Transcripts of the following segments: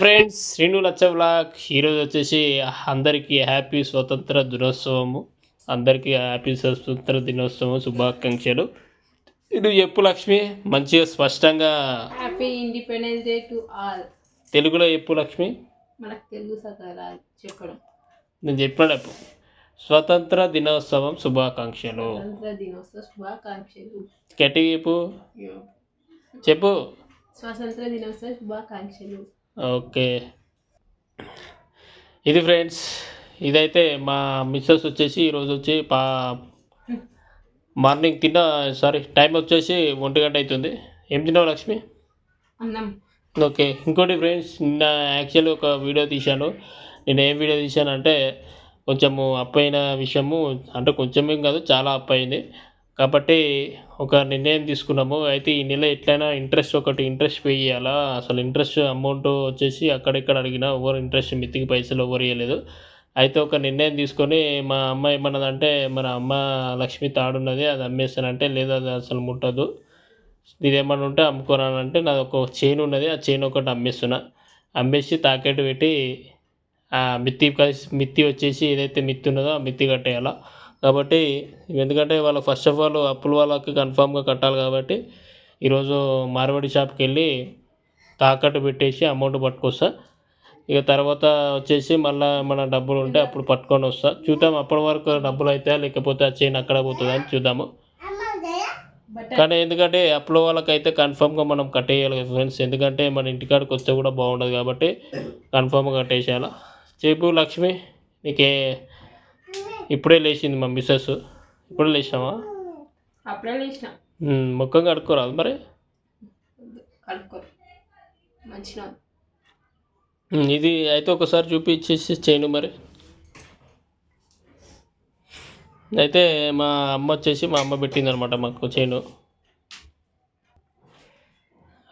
Friends Srinu లచ్చ blog ఈరోజు వచ్చేసి అందరికీ హ్యాపీ స్వతంత్ర దినోత్సవము. అందరికీ హ్యాపీ స్వతంత్ర దినోత్సవం శుభాకాంక్షలు. ఇది చెప్పు లక్ష్మి మంచిగా స్పష్టంగా happy independence day to all తెలుగులో చెప్పు లక్ష్మి. మనకు తెలుగు చెప్పడం. నేను చెప్పినప్పుడు స్వతంత్ర దినోత్సవం శుభాకాంక్షలు. స్వతంత్ర దినోత్సవ శుభాకాంక్షలు. చెప్పు. చెప్పు. స్వతంత్ర దినోత్సవ శుభాకాంక్షలు. ఓకే. ఇది ఫ్రెండ్స్ ఇదైతే మా మిస్సెస్ వచ్చేసి ఈరోజు వచ్చి పా మార్నింగ్ తిన్న సారీ టైం వచ్చేసి ఒంటి గంట అవుతుంది ఏం తిన్నావు లక్ష్మి? ఓకే. ఇంకోటి ఫ్రెండ్స్ నిన్న యాక్చువల్లీ ఒక వీడియో తీశాను. నేను ఏం వీడియో తీశానంటే కొంచెము అప్పైన విషయము అంటే కొంచెమేం కాదు చాలా అప్పయింది కాబట్టి ఒక నిర్ణయం తీసుకున్నాము. అయితే ఈ నెల ఎట్లయినా ఇంట్రెస్ట్ ఒకటి ఇంట్రెస్ట్ పే చేయాలా? అసలు ఇంట్రెస్ట్ అమౌంట్ వచ్చేసి అక్కడిక్కడ అడిగినా ఎవరు ఇంట్రెస్ట్ మిత్తికి పైసలు ఎవరు ఇవ్వలేదు అయితే ఒక నిర్ణయం తీసుకొని మా అమ్మ ఏమన్నదంటే మన అమ్మ లక్ష్మి తాడున్నది అది అమ్మేస్తానంటే లేదు అది అసలు ముట్టదు. ఇది ఏమన్నా ఉంటే అమ్ముకోరానంటే నాది ఒక చైన్ ఉన్నది ఆ చైన్ ఒకటి అమ్మేస్తున్నా. అమ్మేసి తాకెట్టు పెట్టి ఆ మిత్తి కలిసి మిత్తి వచ్చేసి ఏదైతే మిత్తి ఉన్నదో ఆ మిత్తి కట్టేయాలా? కాబట్టి ఎందుకంటే వాళ్ళ ఫస్ట్ ఆఫ్ ఆల్ అప్పుల వాళ్ళకి కన్ఫామ్గా కట్టాలి కాబట్టి ఈరోజు మార్వాడి షాప్కి వెళ్ళి తాకట్టు పెట్టేసి అమౌంట్ పట్టుకొస్తా. ఇక తర్వాత వచ్చేసి మళ్ళీ మన డబ్బులు ఉంటే అప్పుడు పట్టుకొని వస్తా. చూద్దాం అప్పటి వరకు డబ్బులు అయితే లేకపోతే ఆ చైన్ అక్కడ పోతుందా అని చూద్దాము. కానీ ఎందుకంటే అప్పుల వాళ్ళకైతే కన్ఫామ్గా మనం కట్టేయాలి ఫ్రెండ్స్ ఎందుకంటే మన ఇంటికాడికి వస్తే కూడా బాగుండదు కాబట్టి కన్ఫామ్గా కట్టేసేయాలి. చెప్పు లక్ష్మి నీకే ఇప్పుడే లేచింది మా మిస్సెస్. ఇప్పుడే లేచామా అప్పుడే లేచిన. ముఖం కడుక్కోరాదు మరి? మంచిగా ఇది అయితే ఒకసారి చూపించేసి చేయను మరి. అయితే మా అమ్మ వచ్చేసి మా అమ్మ పెట్టింది అనమాట మాకు చైను.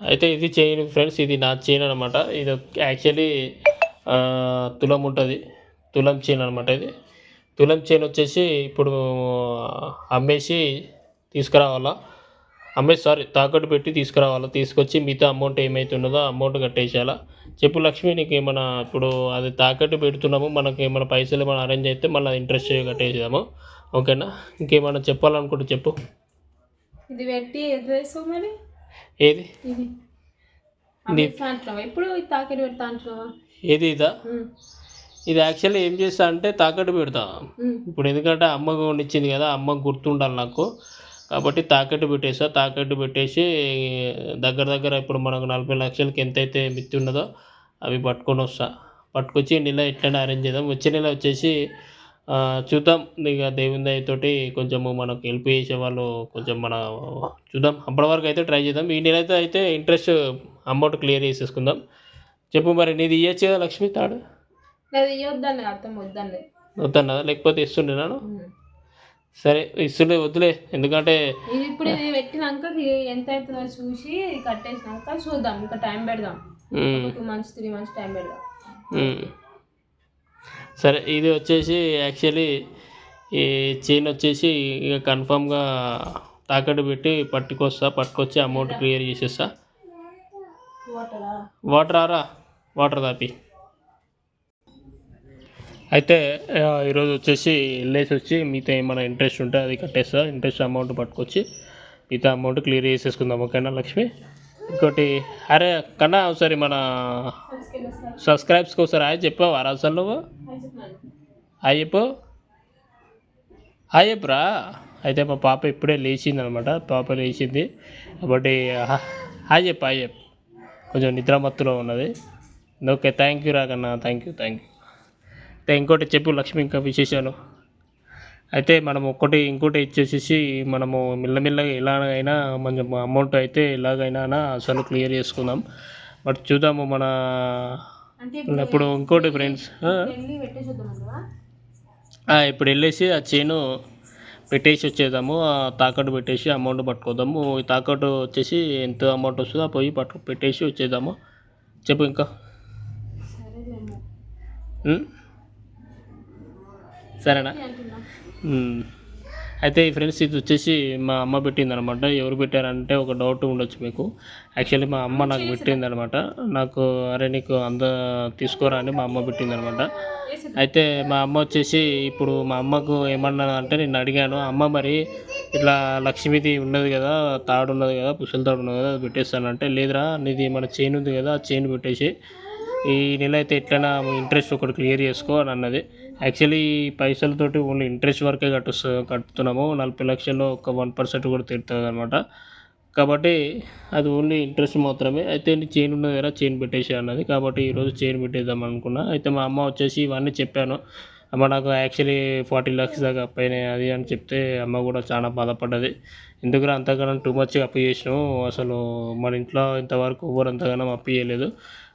అయితే ఇది చైన్ ఫ్రెండ్స్ ఇది నా చైన్ అనమాట. ఇది యాక్చువల్లీ తులం ఉంటుంది. తులం చైన్ అనమాట ఇది. తులం చైన్ వచ్చేసి ఇప్పుడు అమ్మేసి తీసుకురావాలా? అమ్మేసి సారీ తాకట్టు పెట్టి తీసుకురావాలా? తీసుకొచ్చి మిగతా అమౌంట్ ఏమైతే ఉన్నదో ఆ అమౌంట్ కట్టేసేయాలా? చెప్పు లక్ష్మి నీకు ఏమైనా ఇప్పుడు అది తాకట్టు పెడుతున్నాము మనకి ఏమైనా పైసలు ఏమైనా అరేంజ్ అయితే మళ్ళీ ఇంట్రెస్ట్ కట్టేసాము ఓకేనా? ఇంకేమైనా చెప్పాలనుకుంటే చెప్పు. ఇది పెట్టి మరి? ఏది? ఇప్పుడు ఇది తాకెట్ పెడతా అంటున్నావా ఏది ఇదా? ఇది యాక్చువల్లీ ఏం చేస్తా అంటే తాకట్టు పెడతా. ఇప్పుడు ఎందుకంటే అమ్మ కొనిచ్చింది కదా అమ్మ గుర్తుండాలి నాకు. కాబట్టి తాకట్టు పెట్టేసా తాకట్టు పెట్టేసి దగ్గర దగ్గర ఇప్పుడు మనకు నలభై లక్షలకి ఎంతైతే మిత్తి ఉన్నదో అవి పట్టుకొని వస్తా. పట్టుకొచ్చి నెల ఎట్లైనా అరేంజ్ చేద్దాం. వచ్చే నెల వచ్చేసి చూద్దాం. ఇక దేవుని దయతోటి కొంచెము మనకు హెల్ప్ చేసే వాళ్ళు కొంచెం మన చూద్దాం. అప్పటి వరకు అయితే ట్రై చేద్దాం. ఈ నెల అయితే అయితే ఇంట్రెస్ట్ అమౌంట్ క్లియర్ చేసేసుకుందాం. చెప్పు మరి నీది ఇవ్వచ్చు కదా లక్ష్మి తాడు? నాది ఇవ్వద్దండి అర్థం వద్దండి వద్దన్నదా? లేకపోతే ఇస్తుండే నేను. సరే ఇస్తుండే వద్దులే ఎందుకంటే ఇది ఇప్పుడు ఇది పెట్టినాక ఎంత అవుతుందో చూసి కట్టేసినాక చూద్దాం ఇంకా టైం పెడదాం. Two months three months time పెడదాం. సరే ఇది వచ్చేసి యాక్చువల్లీ ఈ చైన్ వచ్చేసి ఇక కన్ఫామ్గా తాకట్టు పెట్టి పట్టుకొస్తా పట్టుకొచ్చి అమౌంట్ క్లియర్ చేసేస్తా. వాటరా వాటర్ ఆరా? వాటర్ తాపి. అయితే ఈరోజు వచ్చేసి వెళ్ళేసి వచ్చి మిగతా ఏమైనా ఇంట్రెస్ట్ ఉంటే అది కట్టేస్తా. ఇంట్రెస్ట్ అమౌంట్ పట్టుకొచ్చి మిగతా అమౌంట్ క్లియర్ చేసేసుకుందాం. ఓకేనా లక్ష్మి? ఇంకోటి అరే కన్నా ఒకసారి మన సబ్స్క్రైబ్స్కి ఒకసారి హాయ్ చెప్పావు? అసలు నువ్వు? హాయ్ చెప్పు. హాయ్ చెప్పురా? అయితే మా పాప ఇప్పుడే లేచింది అనమాట పాప లేచింది. కాబట్టి హ- హాయ్ చెప్పు హాయ్ చెప్పు. కొంచెం నిద్రమత్తులో ఉన్నది. ఓకే థ్యాంక్ యూ రాకన్నా థ్యాంక్ యూ థ్యాంక్ యూ ఇంకోటి చెప్పు లక్ష్మి ఇంకా విశేషాలు. అయితే మనం ఒక్కటి ఇంకోటి ఇచ్చేసేసి మనము మెల్లమెల్లగా ఎలాగైనా కొంచెం అమౌంట్ అయితే ఎలాగైనా అసలు క్లియర్ చేసుకుందాం. బట్ చూద్దాము మన ఇప్పుడు ఇంకోటి ఫ్రెండ్స్ ఇప్పుడు వెళ్ళేసి ఆ చైను పెట్టేసి వచ్చేద్దాము. ఆ తాకట్టు పెట్టేసి అమౌంట్ పట్టుకోదాము ఈ తాకట్టు వచ్చేసి ఎంత అమౌంట్ వస్తుందో పోయి పట్టు పెట్టేసి వచ్చేద్దాము. చెప్పు ఇంకా? సరేనా. అయితే ఈ ఫ్రెండ్స్ ఇది వచ్చేసి మా అమ్మ పెట్టింది అనమాట ఎవరు పెట్టారంటే ఒక డౌట్ ఉండొచ్చు మీకు. యాక్చువల్లీ మా అమ్మ నాకు పెట్టింది అనమాట నాకు అరే నీకు అంద తీసుకోరా అని మా అమ్మ పెట్టింది అనమాట అయితే మా అమ్మ వచ్చేసి ఇప్పుడు మా అమ్మకు ఏమన్నా అంటే నేను అడిగాను. అమ్మ మరి ఇట్లా లక్ష్మీది ఉన్నది కదా తాడు ఉన్నది కదా పుసల తాడు ఉన్నది కదా అది పెట్టేస్తానంటే లేదురా నీది మన చైన్ ఉంది కదా ఆ చైన్ పెట్టేసి ఈ నెల అయితే ఎట్లైనా ఇంట్రెస్ట్ ఒకటి క్లియర్ చేసుకో అని అన్నది. యాక్చువల్లీ ఈ పైసలతోటి ఓన్లీ ఇంట్రెస్ట్ వరకే కట్టుస్తు కట్టుతున్నాము. నలభై లక్షల్లో ఒక వన్ పర్సెంట్ కూడా తీరుతుంది అనమాట కాబట్టి అది ఓన్లీ ఇంట్రెస్ట్ మాత్రమే. అయితే చైన్ ఉన్నది కదా చైన్ పెట్టేసి అన్నది. కాబట్టి ఈరోజు చైన్ పెట్టేద్దాం అనుకున్నా. అయితే మా అమ్మ వచ్చేసి ఇవన్నీ చెప్పాను. అమ్మ నాకు యాక్చువల్లీ ఫార్టీ ల్యాక్స్ దాకా అప్పైనాయి అది అని చెప్తే అమ్మ కూడా చాలా బాధపడ్డది. ఎందుకంటే అంతగానం టూ మచ్ అప్పు చేసినాము అసలు మన ఇంట్లో ఇంతవరకు ఎవరు అంతగానం అప్పు చేయలేదు.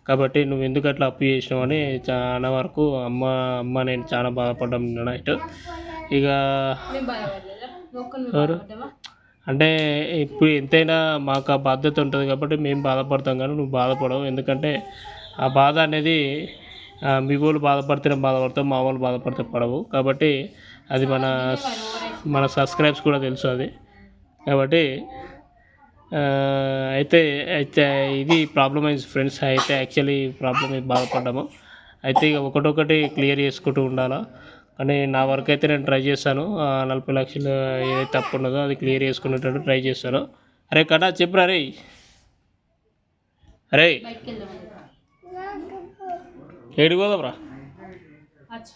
కాబట్టి నువ్వు ఎందుకు అట్లా అప్పు చేసినావు అని చాలా వరకు అమ్మ అమ్మ నేను చాలా బాధపడ్డాం నిన్న నైట్. ఇక ఎవరు? అంటే ఇప్పుడు ఎంతైనా మాకు ఆ బాధ్యత ఉంటుంది కాబట్టి మేము బాధపడతాం కానీ నువ్వు బాధపడవు. ఎందుకంటే ఆ బాధ అనేది మీ వాళ్ళు బాధపడితేనే బాధపడతాం మా వాళ్ళు బాధపడితే పడవు. కాబట్టి అది మన మన సబ్స్క్రైబ్స్ కూడా తెలుసు అది. కాబట్టి అయితే అయితే ఇది ప్రాబ్లమ్ అయింది ఫ్రెండ్స్ అయితే యాక్చువల్లీ ప్రాబ్లమ్ బాధపడ్డాము. అయితే ఇక ఒకటొకటి క్లియర్ చేసుకుంటూ ఉండాలా. కానీ నా వరకు అయితే నేను ట్రై చేస్తాను నలభై లక్షలు ఏదైతే తప్పు ఉన్నదో అది క్లియర్ చేసుకునేటట్టు ట్రై చేస్తాను అరే కన్నా చెప్పురా రే అరే. ఏడు పోదాంరా?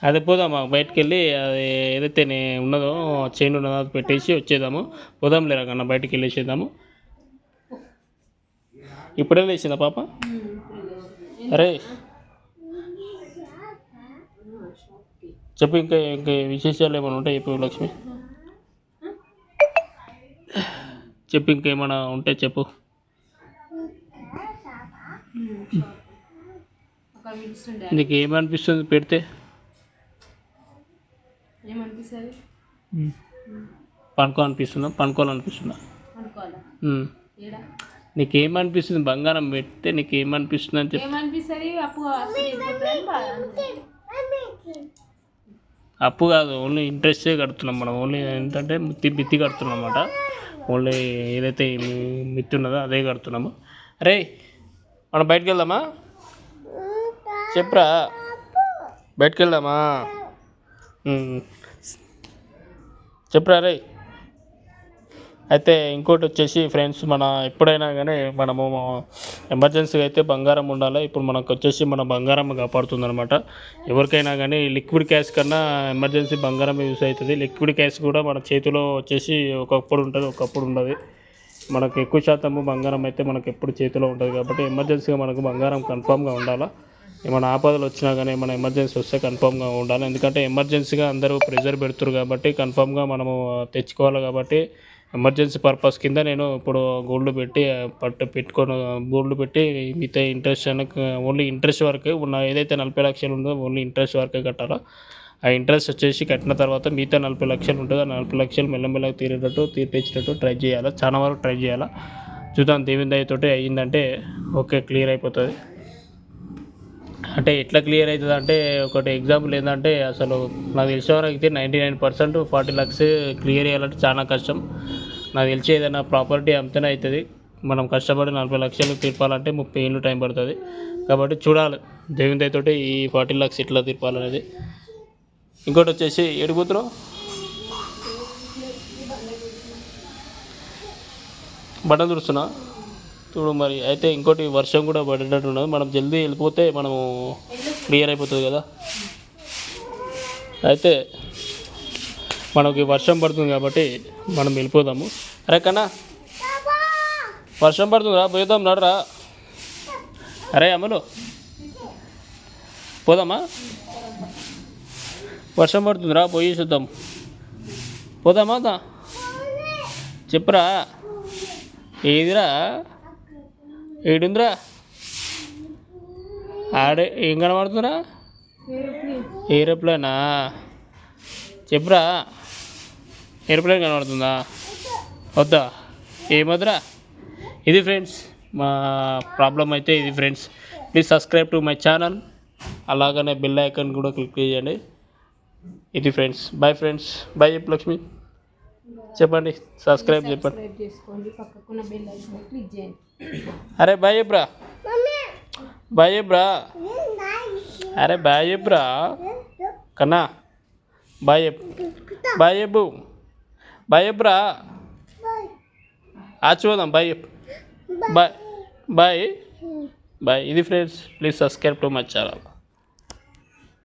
అది పోదామా బయటకు వెళ్ళి అది ఏదైతే ఉన్నదో చైన్ ఉన్నదో అది పెట్టేసి వచ్చేద్దాము. పోదాం లేరా కన్నా బయటకు వెళ్ళేసేద్దాము. ఇప్పుడే లేచిందా పాప? అరే. చెప్పు ఇంకా ఇంకా విశేషాలు ఏమైనా ఉంటాయి చెప్పు లక్ష్మి? చెప్పు ఇంకేమైనా ఉంటే చెప్పు. నీకు ఏమనిపిస్తుంది పెడితే? పనుకో అనిపిస్తుందా పనుకోవాలనిపిస్తుందా ఏడా నీకేమనిపిస్తుంది? బంగారం పెడితే నీకేమనిపిస్తుంది అని చెప్పి ఏమనిపిస్తుంది? అప్పు కాదు. ఓన్లీ ఇంట్రెస్టే కడుతున్నాం మనం. ఓన్లీ ఏంటంటే మిత్తి మిత్తి కడుతున్నాం అన్నమాట. ఓన్లీ ఏదైతే మిత్తి ఉన్నదో అదే కడుతున్నాము. అరే మనం బయటికి వెళ్దామా చెప్పరా బయటికి వెళ్దామా. చెప్పరా రే అయితే ఇంకోటి వచ్చేసి ఫ్రెండ్స్ మన ఎప్పుడైనా కానీ మనము ఎమర్జెన్సీగా అయితే బంగారం ఉండాలి? ఇప్పుడు మనకు వచ్చేసి మన బంగారం కాపాడుతుంది అనమాట ఎవరికైనా కానీ లిక్విడ్ క్యాష్ కన్నా ఎమర్జెన్సీ బంగారం యూస్ అవుతుంది. లిక్విడ్ క్యాష్ కూడా మన చేతిలో వచ్చేసి ఒకప్పుడు ఉంటుంది ఒకప్పుడు ఉండదు. మనకు ఎక్కువ శాతము బంగారం అయితే మనకు ఎప్పుడు చేతిలో ఉంటుంది కాబట్టి ఎమర్జెన్సీగా మనకు బంగారం కన్ఫామ్గా ఉండాలా? ఏమైనా ఆపదలు వచ్చినా కానీ ఏమైనా ఎమర్జెన్సీ వస్తే కన్ఫామ్గా ఉండాలి? ఎందుకంటే ఎమర్జెన్సీగా అందరూ ప్రెజర్ పెడుతురు కాబట్టి కన్ఫామ్గా మనము తెచ్చుకోవాలి కాబట్టి ఎమర్జెన్సీ పర్పస్ కింద నేను ఇప్పుడు గోల్డ్ పెట్టి పట్టు పెట్టుకొని గోల్డ్ పెట్టి మిగతా ఇంట్రెస్ట్ ఓన్లీ ఇంట్రెస్ట్ వరకు ఉన్న ఏదైతే నలభై లక్షలు ఉందో ఓన్లీ ఇంట్రెస్ట్ వరకే కట్టాలా. ఆ ఇంట్రెస్ట్ వచ్చేసి కట్టిన తర్వాత మిగతా నలభై లక్షలు ఉంటుంది. ఆ నలభై లక్షలు మెల్లమెల్లగా తీరేటట్టు తీర్పించేటట్టు ట్రై చేయాలి? చాలా వరకు ట్రై చేయాలి? చూద్దాం దేవుని అయ్యిందంటే ఓకే క్లియర్ అయిపోతుంది. అంటే ఎట్లా క్లియర్ అవుతుంది అంటే ఒకటి ఎగ్జాంపుల్ ఏంటంటే అసలు నాకు తెలిసిన వరకు అయితే ninety nine percent forty lakhs clear చేయాలంటే చాలా కష్టం. నాకు తెలిసి ఏదైనా ప్రాపర్టీ అమ్మితేనే అవుతుంది. మనం కష్టపడి నలభై లక్షలు తీర్పాలంటే ముప్పై ఏళ్ళు టైం పడుతుంది. కాబట్టి చూడాలి దేవుని దయతోటి ఈ ఫార్టీ ల్యాక్స్ ఎట్లా తీర్పాలనేది. ఇంకోటి వచ్చేసి ఏడుగుతురు బట్టలు చూస్తున్నా చూడు మరి అయితే ఇంకోటి వర్షం కూడా పడేటట్టు ఉన్నది. మనం జల్దీ వెళ్ళిపోతే మనము క్లియర్ అయిపోతుంది కదా. అయితే మనకి వర్షం పడుతుంది కాబట్టి మనం వెళ్ళిపోదాము. అరే కన్నా వర్షం పడుతుందిరా పోదాం నడరా. అరే అమలు పోదామా? వర్షం పడుతుందిరా పోయి చూద్దాం. పోదామా చెప్పురా? ఏదిరా? ఏడుందిరా? ఆడే ఏం కనబడుతుందిరా? ఏరోప్లేనా? చెప్పురా ఏరోప్లేన్ కనబడుతుందా? వద్దా? ఏమొద్దురా? ఇది ఫ్రెండ్స్ మా ప్రాబ్లం అయితే ఇది friends. Please subscribe to my channel. అలాగనే బెల్ ఐకాన్ కూడా క్లిక్ చేయండి. ఇది ఫ్రెండ్స్. Bye friends. బాయ్ చెప్పు లక్ష్మి. చెప్పండి. సబ్స్క్రైబ్ చెప్పండి. అరే బాయ్ చెప్పురా బాయ్ చెప్పురా అరే బాయ్ చెప్పురా కన్నా. బాయ్ చెప్పు బాయ్ చెప్పు బాయ్ చెప్పురా ఆ చూద్దాం బాయ్. Bye bye. బాయ్. ఇది friends please subscribe to my channel.